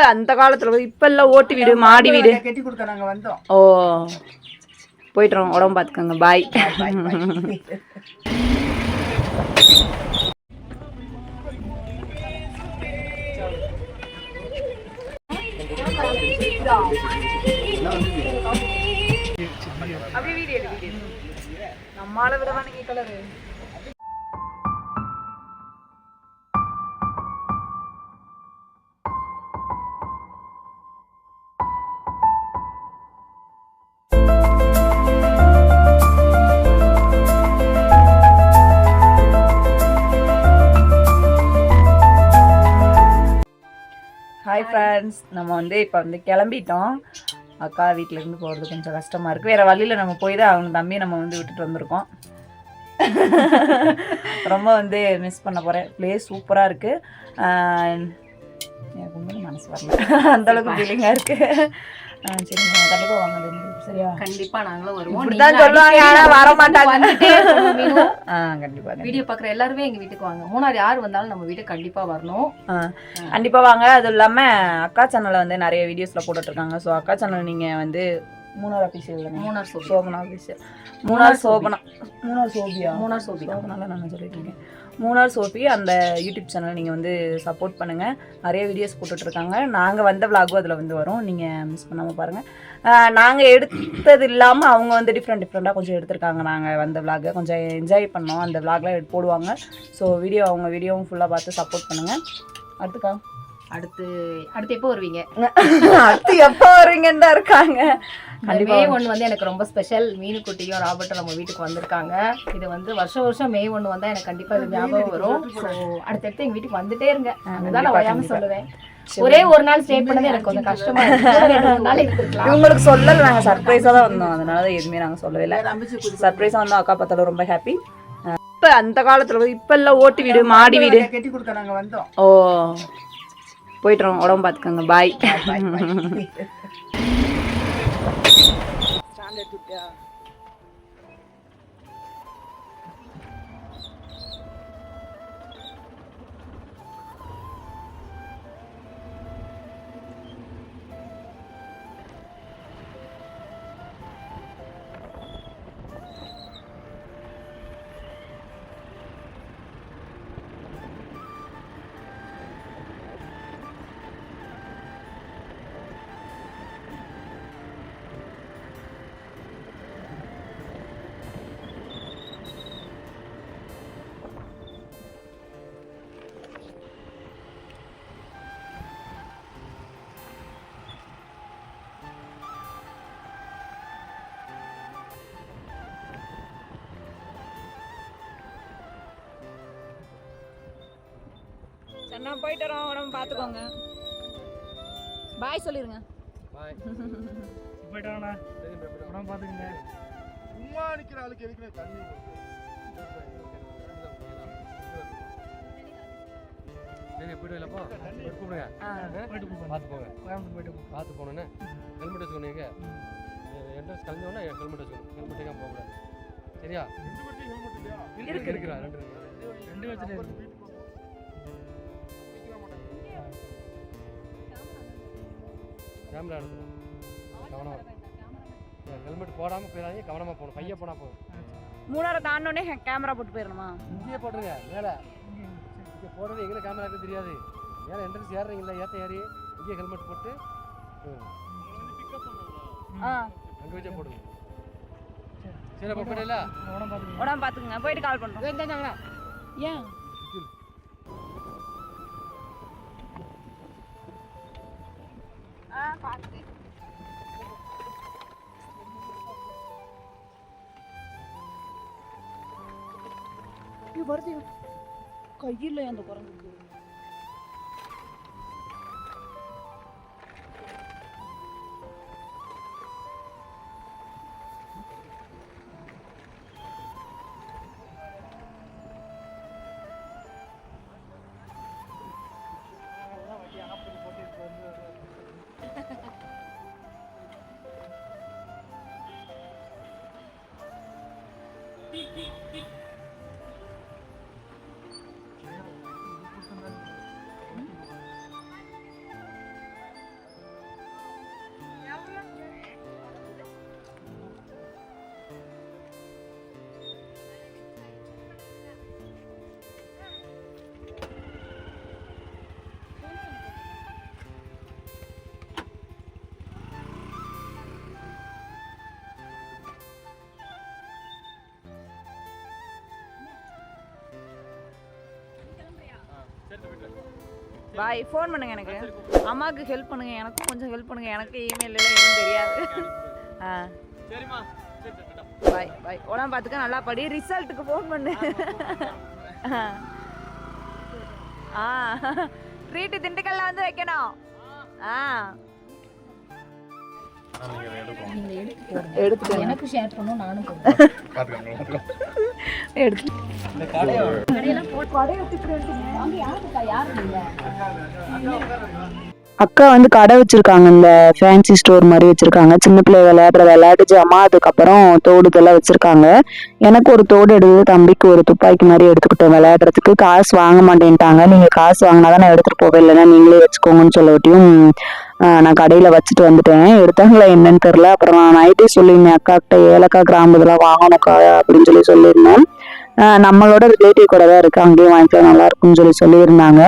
இப்ப அந்த காலத்துல இப்ப எல்லாம் ஓட்டு வீடு மாடி வீடு. கட்டி கொடுக்க நாங்க வந்தோம். ஓ. போயிட்டுறோம் உடம்பு பார்த்துக்கோங்க பாய் அப்படியே வீடியோ நம்மால விடவானுங்க கலரு ஃப்ரெண்ட்ஸ் நம்ம வந்து இப்போ வந்து கிளம்பிட்டோம். அக்கா வீட்டிலேருந்து போகிறது கொஞ்சம் கஷ்டமாக இருக்குது வேறு வழியில் நம்ம போய் தான் அவங்க தம்பியை நம்ம வந்து விட்டுட்டு வந்திருக்கோம். ரொம்ப வந்து மிஸ் பண்ண போகிறேன் ப்ளேஸ் சூப்பராக இருக்குது எனக்கு மனசு வரல. அந்தளவுக்கு ஃபீலிங்காக இருக்குது சரி கண்டிப்பாக வாங்க சரியா? கண்டிப்பா நாங்களும் வருவோம். சொல்லுவாங்க வர மாட்டாங்க கண்டிப்பாக வீடியோ பாக்குற எல்லாருமே எங்க வீட்டுக்கு வாங்க. மூணாறு யார் வந்தாலும் நம்ம வீட்டுக்கு கண்டிப்பா வரணும். கண்டிப்பாக வாங்க. அதுவும் இல்லாமல் அக்கா சேனலில் வந்து நிறைய வீடியோஸில் போட்டுட்ருக்காங்க. ஸோ அக்கா சேனல் நீங்கள் வந்து மூணார் ஆஃபீஸில் மூணார் சோபி சோபனா ஆஃபீஸில் மூணார் சோபனா. மூணார் சோபியா? மூணார் சோபி. சோபனால நான் சொல்லிட்டு இருக்கேன். மூணார் சோபி அந்த யூடியூப் சேனல் நீங்கள் வந்து சப்போர்ட் பண்ணுங்கள் நிறைய வீடியோஸ் போட்டுட்ருக்காங்க. நாங்கள் வந்த விலாகும் அதில் வந்து வரும். நீங்கள் மிஸ் பண்ணாமல் பாருங்கள் நாங்கள் எடுத்தது இல்லாமல் அவங்க வந்து டிஃப்ரெண்ட் டிஃப்ரெண்ட்டாக கொஞ்சம் எடுத்திருக்காங்க. நாங்கள் வந்த விலாகை கொஞ்சம் என்ஜாய் பண்ணோம். அந்த விலாக்லாம் எடுத்து போடுவாங்க. ஸோ வீடியோ அவங்க வீடியோவும் ஃபுல்லாக பார்த்து சப்போர்ட் பண்ணுங்கள் அடுத்துக்கா? அடுத்து அடுத்து எப்போ வருவீங்க? அடுத்து எப்போ வருவீங்கன்னு தான் இருக்காங்க. மே ஒன்று வந்து எனக்கு ரொம்ப ஸ்பெஷல் மீனுக்குட்டியும் ராபர்ட்டும் நம்ம வீட்டுக்கு வந்திருக்காங்க. இது வந்து வருஷம் வருஷம் மே ஒன்று வந்தா எனக்கு கண்டிப்பா இது ஞாபகம் வரும். ஸோ அடுத்தடுத்து எங்க வீட்டுக்கு வந்துட்டே இருங்க. அதுதான் நான் வயாம சொல்லுவேன். ஒரே ஒரு நாள் ஸ்டே பண்ணது எனக்கு கொஞ்சம் கஷ்டமா இவங்களுக்கு சொல்லல நாங்கள் சர்ப்ரைஸாக தான் வந்தோம். அதனால தான் எதுவுமே நாங்கள் சொல்லவே இல்லை. சர்ப்ரைஸாக வந்தோம். அக்கா பார்த்தாலும் ரொம்ப ஹாப்பி இப்போ அந்த காலத்தில் இப்போ எல்லாம் ஓட்டு வீடு மாடி வீடு. கட்டி கொடுக்க நாங்க வந்தோம். ஓ போயிட்டுறோம் உடம்பு பார்த்துக்கோங்க. பாய் Zahn der Typ, சரி போயிட்டு வரோம் உடம்பு பார்த்துக்கோங்க. பாய் சொல்லிருங்க. போயிட்டாங்கண்ணா உடம்பு பார்த்துக்குங்க. சும்மா நிக்கிற ஆளுக்கு எதுக்குண்ணே தண்ணி சரி போயிட்டு வரலப்போ கூப்பிடுங்க. போயிட்டு பார்த்து போங்க கோயம்புத்தூர் போயிட்டு பார்த்து போனோன்னே ஹெல்மெட் வச்சுக்கோங்க என்ட்ரன்ஸ் கலந்தோடனே ஹெல்மெட் வச்சுக்கணும் ஹெல்மெட்டுக்காக போகக்கூடாது. சரியா? ஹெல்மெட் இருக்கு இருக்கிறா ரெண்டு ரெண்டு வச்சுட்டு கேமரா எடுத்துக்கணும் கவனமாக ஹெல்மெட் போடாமல் போயிடாதீங்க கவனமாக போகணும். பைய போனால் போதும். மூணாரை தாண்டோடனே கேமரா போட்டு போயிடணுமா? இங்கேயே போட்டுருங்க மேலே. இங்கே போடுறது எங்கே கேமரா இருக்கு தெரியாது. மேலே என்ட்ரன்ஸ் ஏறுறீங்களா ஏற்ற ஏறி இங்கேயே ஹெல்மெட் போட்டு ஆ. அங்கே வச்சே போடுங்க. சரி அப்போ போயிடல உடம்பு பார்த்துக்குங்க. போயிட்டு கால் பண்ணுறோம் ஏன்? வருது கையில் அந்த குரங்குக்கு பாய் ஃபோன் பண்ணுங்க எனக்கு. அம்மாவுக்கு ஹெல்ப் பண்ணுங்க. எனக்கும் கொஞ்சம் ஹெல்ப் பண்ணுங்க. எனக்கு இமெயில் எல்லாம் எதுவும் தெரியாது. ஆ. சரிம்மா. பாய் பாய். உடம்பு பார்த்துக்க நல்லா படி. ரிசல்ட்டுக்கு ஃபோன் பண்ணு. ஆ ட்ரீட்டு திண்டுக்கல்ல வந்து வைக்கணும். ஆ. எடுத்துட்டு எனக்கு ஷேர் பண்ணும் நானும் எடுத்து அக்கா வந்து கடை வச்சிருக்காங்க இந்த ஃபேன்சி ஸ்டோர் மாதிரி வச்சிருக்காங்க. சின்ன பிள்ளை விளையாடுற விளையாட்டு ஜாமா அதுக்கப்புறம் தோடு இதெல்லாம் வச்சிருக்காங்க. எனக்கு ஒரு தோடு எடுத்து தம்பிக்கு ஒரு துப்பாக்கி மாதிரி எடுத்துக்கிட்டோம் விளையாடுறதுக்கு. காசு வாங்க மாட்டேன்ட்டாங்க. நீங்க காசு வாங்கினா தான் நான் எடுத்துட்டு போவேன். இல்லைன்னா நீங்களே வச்சுக்கோங்கன்னு சொல்லவட்டியும் நான் கடையில வச்சுட்டு வந்துட்டேன். எடுத்தாங்களா என்னன்னு தெரில அப்புறம் நான் நைட்டே சொல்லியிருந்தேன் அக்காக்கிட்ட ஏலக்காய் கிராம்பு இதெல்லாம் வாங்கணும்க்கா அப்படின்னு சொல்லி சொல்லியிருந்தேன். நம்மளோட ரிலேட்டிவ் கூட தான் இருக்கு. அங்கேயும் வாங்கிக்கலாம் நல்லா இருக்கும்னு சொல்லி சொல்லியிருந்தாங்க.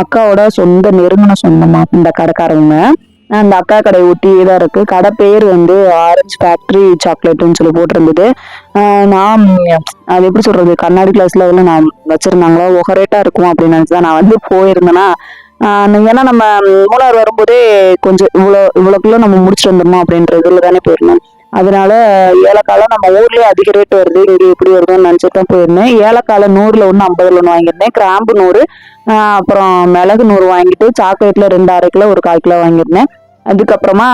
அக்காவோட சொந்த நெருங்கின சொந்தமா இந்த கடைக்காரங்க அந்த அக்கா கடை ஒட்டியே தான் இருக்கு. கடை பேர் வந்து ஆரஞ்சு ஃபேக்டரி சாக்லேட்டுன்னு சொல்லி போட்டிருந்தது. நான் அது எப்படி சொல்றது? கண்ணாடி கிளாஸ்ல எல்லாம் நான் வச்சிருந்தாங்களா? ஒகரேட்டா இருக்கும் அப்படின்னு நினைச்சு தான் நான் வந்து போயிருந்தேன்னா ஏன்னா நம்ம மூணார் வரும்போதே கொஞ்சம் இவ்வளோ இவ்வளோ கிலோ நம்ம முடிச்சுட்டு வந்துடணும் அப்படின்ற இதில் தானே போயிருந்தோம். அதனால ஏலக்காலம் நம்ம ஊர்லேயே அதிக ரேட் வருது இங்கே எப்படி வருதுன்னு நினச்சிட்டு தான் போயிருந்தேன். ஏலக்கால நூறில் ஒன்று ஐம்பதுல ஒன்று வாங்கியிருந்தேன். கிராம்பு நூறு அப்புறம் மிளகு நூறு வாங்கிட்டு சாக்லேட்டில் ரெண்டு அரை கிலோ ஒரு கால் கிலோ வாங்கியிருந்தேன். அதுக்கப்புறமா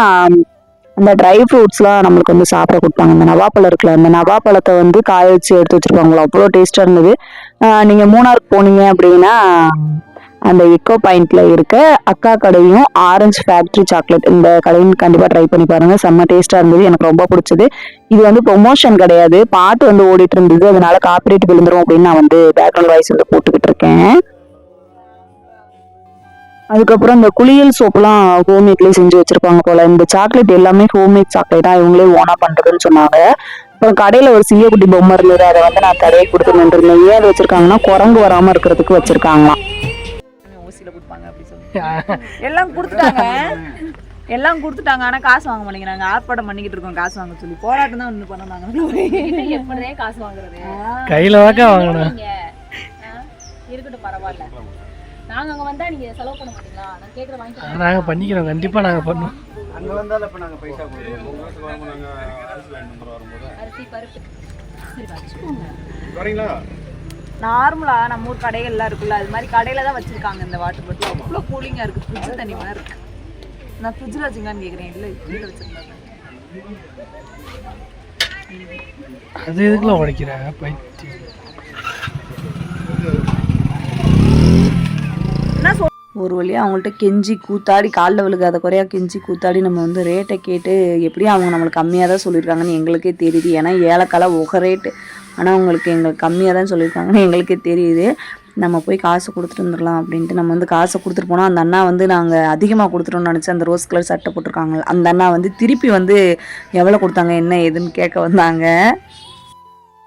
அந்த ட்ரை ஃப்ரூட்ஸ்லாம் நம்மளுக்கு வந்து சாப்பிட கொடுப்பாங்க இந்த நவாப்பழம் இருக்குல்ல அந்த நவாப்பழத்தை வந்து காய வச்சு எடுத்து வச்சிருப்பாங்களோ அவ்வளோ டேஸ்ட்டாக இருந்தது. நீங்கள் நீங்க மூணாருக்கு போனீங்க அப்படின்னா அந்த எக்கோ பாயிண்ட்ல இருக்க அக்கா கடையும் ஆரஞ்சு ஃபேக்டரி சாக்லேட் இந்த கடையும் கண்டிப்பா ட்ரை பண்ணி பாருங்க. செம்ம டேஸ்டா இருந்தது. எனக்கு ரொம்ப பிடிச்சது. இது வந்து ப்ரொமோஷன் கிடையாது. பாட்டு வந்து ஓடிட்டு இருந்தது. அதனால காப்பிரைட் விழுந்துரும் அப்படின்னு நான் வந்து பேக்ரவுண்ட் வாய்ஸ் வந்து போட்டுக்கிட்டு இருக்கேன். அதுக்கப்புறம் இந்த குளியல் சோப்புலாம் ஹோம்மேட்லேயே செஞ்சு வச்சிருப்பாங்க போல. இந்த சாக்லேட் எல்லாமே ஹோம்மேட் சாக்லேட்டா இவங்களே ஓனா பண்றதுன்னு சொன்னாங்க. அப்புறம் கடையில் ஒரு சிங்கக்குட்டி பொம்மை இருந்தது. அதை வந்து நான் தடையை கொடுத்து நின்றுருந்தேன் ஏன் அது வச்சிருக்காங்கன்னா குரங்கு வராமல் இருக்கிறதுக்கு வச்சிருக்காங்களாம். ஊசியில கொடுப்பாங்க அப்படி சொல்லி எல்லாம் கொடுத்துட்டாங்க. எல்லாம் கொடுத்துட்டாங்க. ஆனா காசு வாங்க மாட்டேங்கிறாங்க. ஆர்ப்பாட்டம் பண்ணிக்கிட்டு இருக்கோம். காசு வாங்க சொல்லி போராட்டம் தான் ஒண்ணு பண்ணாங்க எப்படியே காசு வாங்குறது? கையில வாக்கா வாங்கணும். இருக்கட்டும் பரவாயில்ல. நாங்க அங்க வந்தா நீங்க செலவு பண்ண மாட்டீங்களா? நான் கேக்குற வாங்கிக்கலாம் நாங்க பண்ணிக்கிறோம். கண்டிப்பா நாங்க பண்ணுவோம் அங்க வந்தாலும் இப்ப நாங்க பைசா கொடுக்குறோம் வாங்க அரிசி பருப்பு. சரி வச்சுக்கோங்க வரீங்களா நார்மலா நம்ம ஊர் கடைகள்லாம் இருக்குல்ல அது மாதிரி கடையில தான் வச்சிருக்காங்க இந்த வாட்டர் பாட்டில் அவ்வளோ கூலிங்கா இருக்கு ஃப்ரிட்ஜ் தண்ணி மாதிரி இருக்கு. நான் ஃப்ரிட்ஜில் வச்சுங்கன்னு கேட்குறேன் இல்லை கீழே வச்சிருந்தாங்க அது எதுக்குள்ள உடைக்கிற? பைத்தியம். ஒரு வழியாக அவங்கள்ட்ட கெஞ்சி கூத்தாடி காலில் விழுகாத குறையா கெஞ்சி கூத்தாடி நம்ம வந்து ரேட்டை கேட்டு எப்படியும் அவங்க நம்மளுக்கு கம்மியாக தான் சொல்லியிருக்காங்கன்னு எங்களுக்கே தெரியுது. ஏன்னா ஏலக்கால உக ரேட்டு ஆனால் உங்களுக்கு எங்களுக்கு கம்மியாக தான் சொல்லியிருக்காங்கன்னு எங்களுக்கே தெரியுது. நம்ம போய் காசு கொடுத்துட்டு வந்துடலாம் அப்படின்ட்டு. நம்ம வந்து காசை கொடுத்துட்டு போனால் அந்த அண்ணா வந்து நாங்கள் அதிகமாக கொடுத்துட்டோம்னு நினச்சி அந்த ரோஸ் கலர் சட்டை போட்டிருக்காங்க அந்த அண்ணா வந்து திருப்பி வந்து எவ்வளோ கொடுத்தாங்க என்ன ஏதுன்னு கேட்க வந்தாங்க.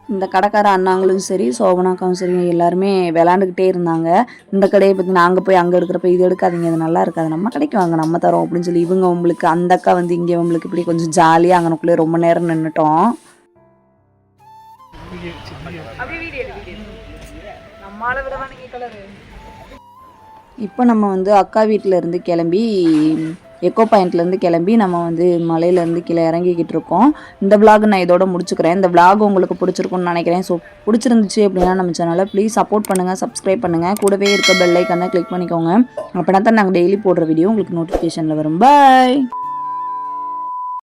இந்த கடைக்கார அண்ணாங்களும் சரி சோபனாக்காவும் சரி எல்லாருமே விளாண்டுக்கிட்டே இருந்தாங்க. இந்த கடையை பற்றி நாங்கள் போய் அங்கே எடுக்கிறப்ப இது எடுக்காதீங்க இது நல்லா இருக்காது. நம்ம கடைக்கு வாங்க நம்ம தரோம் அப்படின்னு சொல்லி இவங்க உங்களுக்கு அந்த அக்கா வந்து இங்கே உங்களுக்கு இப்படி கொஞ்சம் ஜாலியாக அங்கனக்குள்ளே ரொம்ப நேரம் நின்றுட்டோம் இப்போ நம்ம வந்து அக்கா வீட்டிலேருந்து கிளம்பி எக்கோ பாயிண்ட்லேருந்து கிளம்பி நம்ம வந்து மலையிலேருந்து கீழே இறங்கிக்கிட்டு இருக்கோம். இந்த விளாக் நான் இதோட முடிச்சுக்கிறேன். இந்த விளாக் உங்களுக்கு பிடிச்சிருக்கும்னு நினைக்கிறேன். ஸோ பிடிச்சிருந்துச்சு அப்படின்னா நம்ம சேனலை ப்ளீஸ் சப்போர்ட் பண்ணுங்கள் சப்ஸ்கிரைப் பண்ணுங்கள் கூடவே இருக்க பெல் ஐக்கனை கிளிக் பண்ணிக்கோங்க. அப்படின்னா தான் நாங்கள் டெய்லி போடுற வீடியோ உங்களுக்கு நோட்டிஃபிகேஷனில் வரும். பாய்